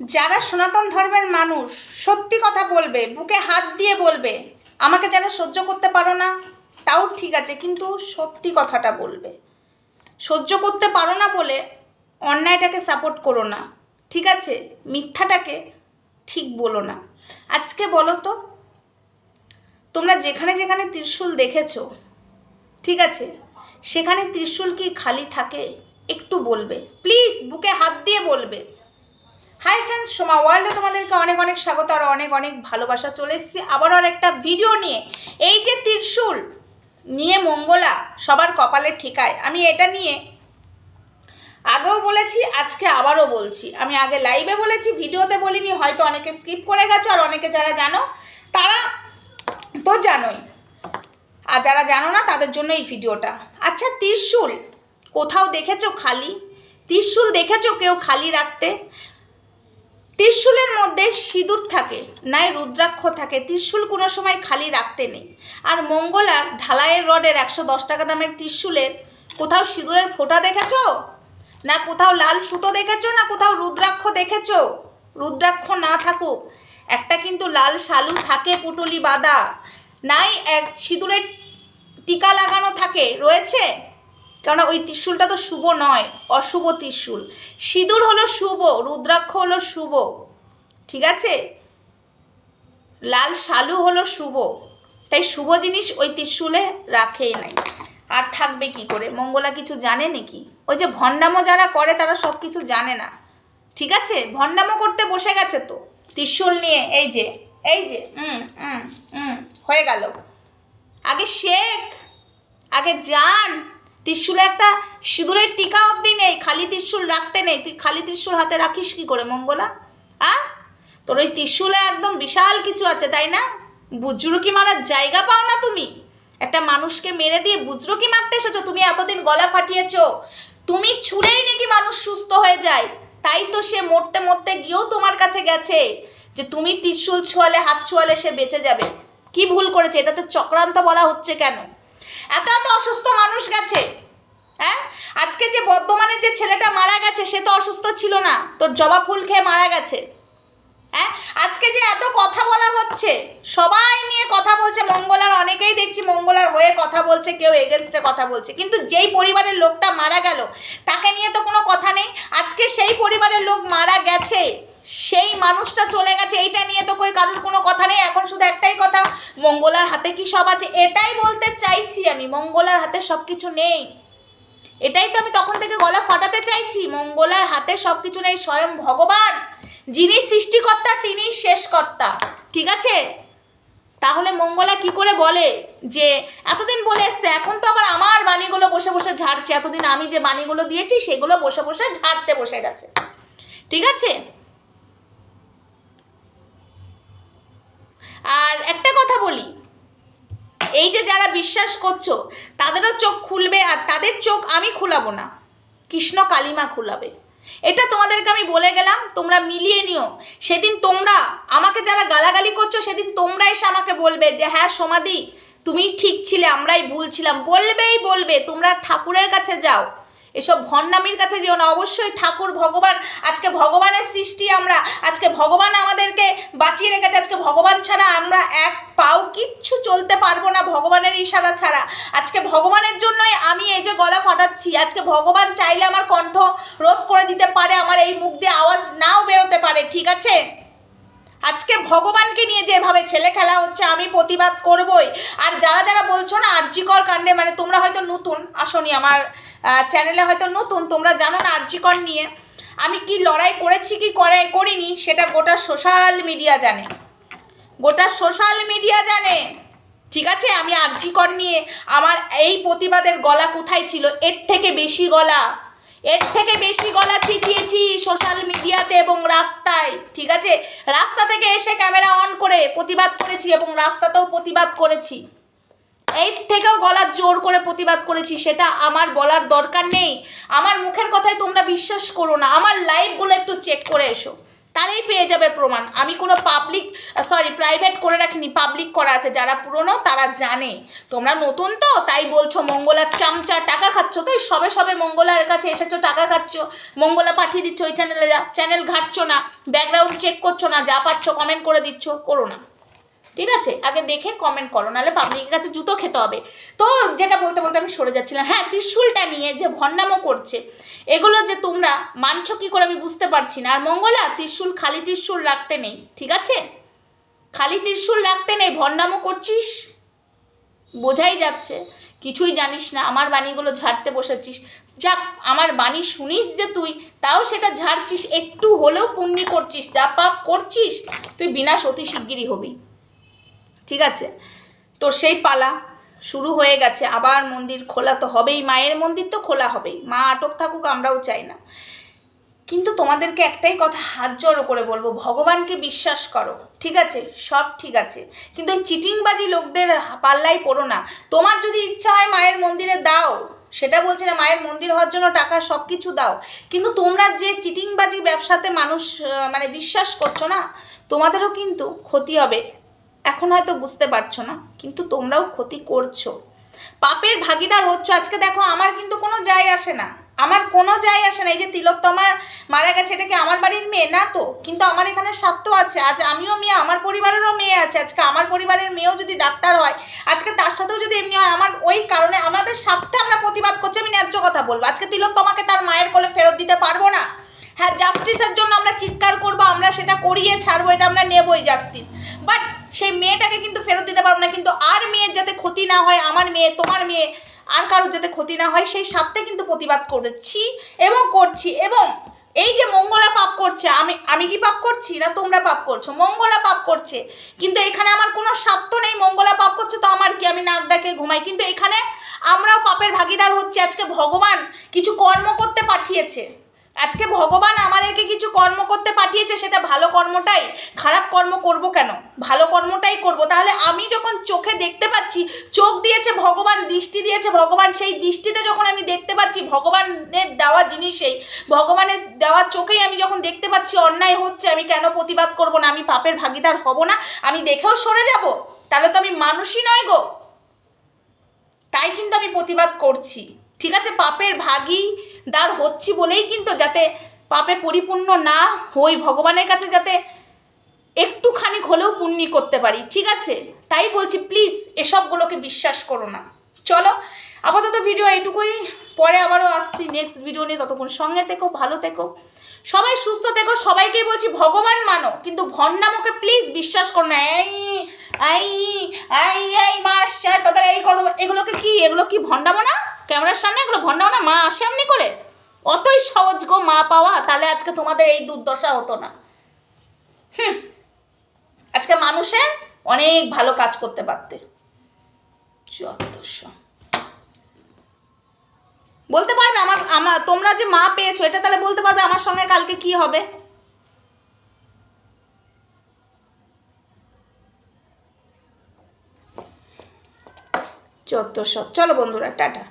যারা সনাতন ধর্মের মানুষ, সত্যি কথা বলবে, বুকে হাত দিয়ে বলবে, আমাকে যারা সহ্য করতে পারো না, তাও ঠিক আছে, কিন্তু সত্যি কথাটা বলবে। সহ্য করতে পারো না বলে অন্যায়টাকে সাপোর্ট করো না, ঠিক আছে? মিথ্যাটাকে ঠিক বলো না। আজকে বলো তো, তোমরা যেখানে যেখানে ত্রিশূল দেখেছ, ঠিক আছে? সেখানে ত্রিশূল কি খালি থাকে? একটু বলবে। প্লিজ বুকে হাত দিয়ে বলবে। হাই ফ্রেন্ডস সোমা ওয়ার্ল্ডে তোমাদেরকে অনেক অনেক স্বাগত আর অনেক অনেক ভালোবাসা চলে এসেছি। আবারও আর একটা ভিডিও নিয়ে। এই যে ত্রিশূল নিয়ে মঙ্গলা সবার কপালে ঠিকায়, আমি এটা নিয়ে আগেও বলেছি, আজকে আবারও বলছি। আমি আগে লাইভে বলেছি ভিডিওতে বলিনি, হয়তো অনেকে স্কিপ করে গেছো আর অনেকে যারা জানো, তারা তো জানোই। আর যারা জানো না, তাদের জন্য এই ভিডিওটা আচ্ছা ত্রিশূল কোথাও দেখেছ খালি? ত্রিশূল দেখেছ কেউ খালি রাখতে? ত্রিশূলের মধ্যে সিঁদুর থাকে, নাই রুদ্রাক্ষ থাকে। ত্রিশূল কোনো সময় খালি রাখতে নেই। আর মঙ্গলার ঢালাইয়ের রডের একশো দশ টাকা দামের ত্রিশূলের, কোথাও সিঁদুরের ফোঁটা দেখেছ? না কোথাও লাল সুতো দেখেছ? না কোথাও রুদ্রাক্ষ দেখেছ? রুদ্রাক্ষ না থাকুক, একটা কিন্তু লাল শালু থাকে পুটুলি বাঁধা নাই এক সিঁদুরের টিকা লাগানো থাকে, রয়েছে? কেননা ওই ত্রিশূলটা তো শুভ নয়, অশুভ ত্রিশূল। সিঁদুর হলো শুভ, রুদ্রাক্ষ হলো শুভ, ঠিক আছে? লাল শালু হলো শুভ, তাই শুভ জিনিস ওই ত্রিশূলে রাখেই নাই। আর থাকবে কি করে? মঙ্গলা কিছু জানে নাকি? ওই যে ভণ্ডামো যারা করে তারা সব কিছু জানে না। ঠিক আছে? ভণ্ডামো করতে বসে গেছে তো। ত্রিশূল নিয়ে, এই যে এই যে হয়ে গেল। আগে শেখ, আগে যান ত্রিশূলে একটা সিঁদুরের টিকা অবধি নেই, খালি ত্রিশূল রাখতে নেই। তুই খালি ত্রিশূল হাতে রাখিস কি করে, মঙ্গলা? আ? তোর ওই ত্রিশূলে একদম বিশাল কিছু আছে, তাই না? বুজরুকি মারার জায়গা পাও না তুমি। একটা মানুষকে মেরে দিয়ে বুজরুকি মারতে এসেছ, তুমি এতদিন গলা ফাটিয়েছো। তুমি ছুঁড়েই নাকি মানুষ সুস্থ হয়ে যায়। তাই তো সে মরতে মরতে গিয়েও তোমার কাছে গেছে যে তুমি ত্রিশূল ছোঁয়ালে, হাত ছোঁয়ালে সে বেঁচে যাবে। কি ভুল করেছে? এটাতে চক্রান্ত বলা হচ্ছে কেন? এত এত অসুস্থ মানুষ গেছে। হ্যাঁ? আজকে যে বর্ধমানের যে ছেলেটা মারা গেছে, সে তো অসুস্থ ছিল না। তোর জবা ফুল খেয়ে মারা গেছে। হ্যাঁ? আজকে যে এত কথা বলা হচ্ছে, সবাই নিয়ে কথা বলছে, মঙ্গলার অনেকেই দেখছি মঙ্গলার হয়ে কথা বলছে, কেউ এগেনস্টে কথা বলছে। কিন্তু যেই পরিবারের লোকটা মারা গেল, তাকে নিয়ে তো কোনো কথা নেই। আজকে সেই পরিবারের লোক মারা গেছে। সেই মানুষটা চলে গেছে, এইটা নিয়ে তো কই কারোর কোনো কথা নেই, এখন শুধু একটাই কথা, মঙ্গলার হাতে কি সব আছে? এটাই বলতে চাইছি আমি, মঙ্গলার হাতে সব কিছু নেই। এটাই তো আমি তখন থেকে গলা ফাটাতে চাইছি, মঙ্গলার হাতে সব কিছু নেই, স্বয়ং ভগবান, যিনি সৃষ্টিকর্তা তিনি শেষকর্তা, ঠিক আছে? তাহলে মঙ্গলা কি করে বলে যে, এতদিন বলে এসছে, এখন তো আবার আমার বাণীগুলো বসে বসে ঝাড়ছে, এতদিন আমি যে বাণীগুলো দিয়েছি, সেগুলো বসে বসে ঝাড়তে বসে গেছে, ঠিক আছে? আর একটা কথা বলি। এই যে যারা বিশ্বাস করছ, তাদেরও চোখ খুলবে আর তাদের চোখ আমি খুলাবো না। কৃষ্ণ কালিমা খুলাবে। এটা তোমাদেরকে আমি বলে গেলাম, তোমরা মিলিয়ে নিও। সেদিন তোমরা, আমাকে যারা গালাগালি করছ, সেদিন তোমরা এসে আমাকে বলবে যে হ্যাঁ সমাধি তুমি ঠিক ছিলে, আমরাই ভুল ছিলাম। বলবেই বলবে, তোমরা ঠাকুরের কাছে যাও। এসব ভণ্ডামির কাছে যেও না। অবশ্যই ঠাকুর ভগবান, আজকে ভগবানের সৃষ্টি আমরা, আজকে ভগবান আমাদেরকে বাঁচিয়ে রেখেছে, আজকে ভগবান ছাড়া আমরা এক পাও কিচ্ছু চলতে পারব না ভগবানের ইশারা ছাড়া। আজকে ভগবানের জন্যই আমি এই যে গলা ফাটাচ্ছি, আজকে ভগবান চাইলে আমার কণ্ঠ রোধ করে দিতে পারে, আমার এই মুখ দিয়ে আওয়াজ নাও বেরোতে পারে, ঠিক আছে? আজকে ভগবানকে নিয়ে যেভাবে ছেলে খেলা হচ্ছে, আমি প্রতিবাদ করবই। আর যারা যারা বলছো না আর্যিকর কাণ্ডে মানে তোমরা হয়তো নতুন, আসনি আমার চ্যানেলে হয়তো নতুন, তোমরা জানো না আর্যিকর নিয়ে। আমি কি লড়াই করেছি কি করে করিনি, সেটা গোটা সোশ্যাল মিডিয়া জানে। গোটা সোশ্যাল মিডিয়া জানে। ঠিক আছে? আমি আর্যিকর নিয়ে আমার এই প্রতিবাদের গলা কোথায় ছিল? এর থেকে বেশি গলা। এর থেকে বেশি গলা চিচিয়েছি সোশ্যাল মিডিয়াতে এবং রাস্তায় ঠিক আছে? রাস্তা থেকে এসে ক্যামেরা অন করে প্রতিবাদ করেছি এবং রাস্তাতেও প্রতিবাদ করেছি। এই থেকেও গলার জোর করে প্রতিবাদ করেছি, সেটা আমার বলার দরকার নেই। আমার মুখের কথায় তোমরা বিশ্বাস করো না। আমার লাইভগুলো একটু চেক করে এসো। তাহলেই পেয়ে যাবে প্রমাণ। আমি কোনো পাবলিক সরি প্রাইভেট করে রাখিনি পাবলিক করা আছে। যারা পুরনো, তারা জানে। তোমরা নতুন তো, তাই বলছো, মঙ্গলার চামচা টাকা খাচ্ছ তো সবে সবে মঙ্গলার কাছে এসেছ, টাকা খাচ্ছ। মঙ্গলা পাঠিয়ে দিচ্ছ ওই চ্যানেলে চ্যানেল ঘাটছো না ব্যাকগ্রাউন্ড চেক করছ না, যা পাচ্ছ কমেন্ট করে দিচ্ছ, করো না। ঠিক আছে? আগে দেখে কমেন্ট করো, নাহলে পাবলিকের কাছে জুতো খেতে হবে। তো যেটা বলতে বলতে আমি সরে যাচ্ছিলাম। হ্যাঁ ত্রিশুলটা নিয়ে যে ভণ্ডামো করছে, এগুলো যে তোমরা মানছো কী করে আমি বুঝতে পারছি না। আর মঙ্গলা, ত্রিশুল, খালি ত্রিশুল রাখতে নেই, ঠিক আছে? খালি ত্রিশুল রাখতে নেই, ভণ্ডামো করছিস? বোঝাই যাচ্ছে। কিছুই জানিস না, আমার বাণীগুলো ঝাড়তে বসেছিস। যাক, আমার বাণী শুনিস যে তুই, তাও সেটা ঝাড়ছিস, একটু হলেও পুণ্যি করছিস যা পাপ করছিস তুই বিনাশ অতি শিগগিরই হবি। ঠিক আছে? তো সেই পালা শুরু হয়ে গেছে। আবার মন্দির খোলা তো হবেই, মায়ের মন্দির তো খোলা হবেই। মা আটক থাকুক, আমরাও চাই না। কিন্তু তোমাদেরকে একটাই কথা হাত জড়ো করে বলব, ভগবানকে বিশ্বাস করো। ঠিক আছে? সব ঠিক আছে। কিন্তু ওই চিটিংবাজি লোকদের পাল্লাই পড়ো না। তোমার যদি ইচ্ছা হয় মায়ের মন্দিরে দাও। সেটা বলছি না, মায়ের মন্দির হওয়ার জন্য টাকা সব কিছু দাও। কিন্তু তোমরা যে চিটিংবাজি ব্যবসাতে মানুষ মানে বিশ্বাস করছ না, তোমাদেরও কিন্তু ক্ষতি হবে। এখন হয়তো বুঝতে পারছ না, কিন্তু তোমরাও ক্ষতি করছ। পাপের ভাগিদার হচ্ছ, আজকে দেখো আমার কিন্তু কোনো যায় আসে না। আমার কোনো যায় আসে না, এই যে তিলক তিলোত্তমার মারা গেছে, এটা কি আমার বাড়ির মেয়ে? না তো, কিন্তু আমার এখানে স্বার্থ আছে। আজ আমিও মেয়ে, আমার পরিবারেরও মেয়ে আছে। আজকে আমার পরিবারের মেয়েও যদি ডাক্তার হয়, আজকে তার সাথেও যদি এমনি হয়, আমার ওই কারণে আমাদের স্বার্থে আমরা প্রতিবাদ করছি, আমি ন্যায্য কথা বলব। আজকে তিলক তিলোত্তমাকে তার মায়ের কোলে ফেরত দিতে পারব না। হ্যাঁ জাস্টিসের জন্য আমরা চিৎকার করব, আমরা সেটা করিয়ে ছাড়বো, এটা আমরা নেবই জাস্টিস সেই মেয়েটাকে কিন্তু ফেরত দিতে পারব না। কিন্তু আর মেয়ের যাতে ক্ষতি না হয়, আমার মেয়ে, তোমার মেয়ে, আর কারোর যাতে ক্ষতি না হয়, সেই স্বার্থে কিন্তু প্রতিবাদ করেছি এবং করছি এবং এই যে মঙ্গলা পাপ করছে, আমি আমি কি পাপ করছি না তোমরা পাপ করছ? মঙ্গলা পাপ করছে। কিন্তু এখানে আমার কোনো স্বার্থ নেই, মঙ্গলা পাপ করছে তো আমার কি? আমি নাক ডাকে ঘুমাই। কিন্তু এখানে আমরাও পাপের ভাগিদার হচ্ছে, আজকে ভগবান কিছু কর্ম করতে পাঠিয়েছে। আজকে ভগবান আমাদেরকে কিছু কর্ম করতে পাঠিয়েছে, সেটা ভালো কর্মটাই। খারাপ কর্ম করব কেন? ভালো কর্মটাই করব। তাহলে আমি যখন চোখে দেখতে পাচ্ছি, চোখ দিয়েছে ভগবান, দৃষ্টি দিয়েছে ভগবান, সেই দৃষ্টিতে যখন আমি দেখতে পাচ্ছি ভগবানের দেওয়া জিনিসেই, ভগবানের দেওয়া চোখেই আমি যখন দেখতে পাচ্ছি অন্যায় হচ্ছে, আমি কেন প্রতিবাদ করব না? আমি পাপের ভাগিদার হব না? আমি দেখেও সরে যাব? তাহলে তো আমি মানুষই নয় গো। তাই কিন্তু আমি প্রতিবাদ করছি। ঠিক আছে? পাপের ভাগিদার হচ্ছি বলেই কিন্তু যাতে পাপে পরিপূর্ণ না হই, ভগবানের কাছে যাতে একটুখানি হলেও পুণ্যি করতে পারি, ঠিক আছে? তাই বলছি প্লিজ এসবগুলোকে বিশ্বাস করো না। চলো, আপাতত ভিডিও এইটুকুই। পরে আবারও আসছি নেক্সট ভিডিও নিয়ে। ততক্ষণ সঙ্গে থেকো, ভালো থেকো। সবাই সুস্থ থেকো। সবাইকেই বলছি, ভগবান মানো, কিন্তু ভণ্ডামোকে প্লিজ বিশ্বাস করো না। এই এই এই এই মাস তোদের এই করো, এগুলোকে কি, এগুলো কি ভণ্ডামো না? ক্যামেরার সামনে এগুলো ভণ্ডামো না মা আসে এমনি করে? অতই সহজ গো মা পাওয়া, তাহলে আজকে তোমাদের এই দুর্দশা হতো না। হুম, আজকে মানুষের অনেক ভালো কাজ করতে পারতে। বলতে পারবে আমার আমার তোমরা যে মা পেয়েছ, এটা তাহলে বলতে পারবে আমার সঙ্গে কালকে কি হবে? সব চলো বন্ধুরা, টাটা।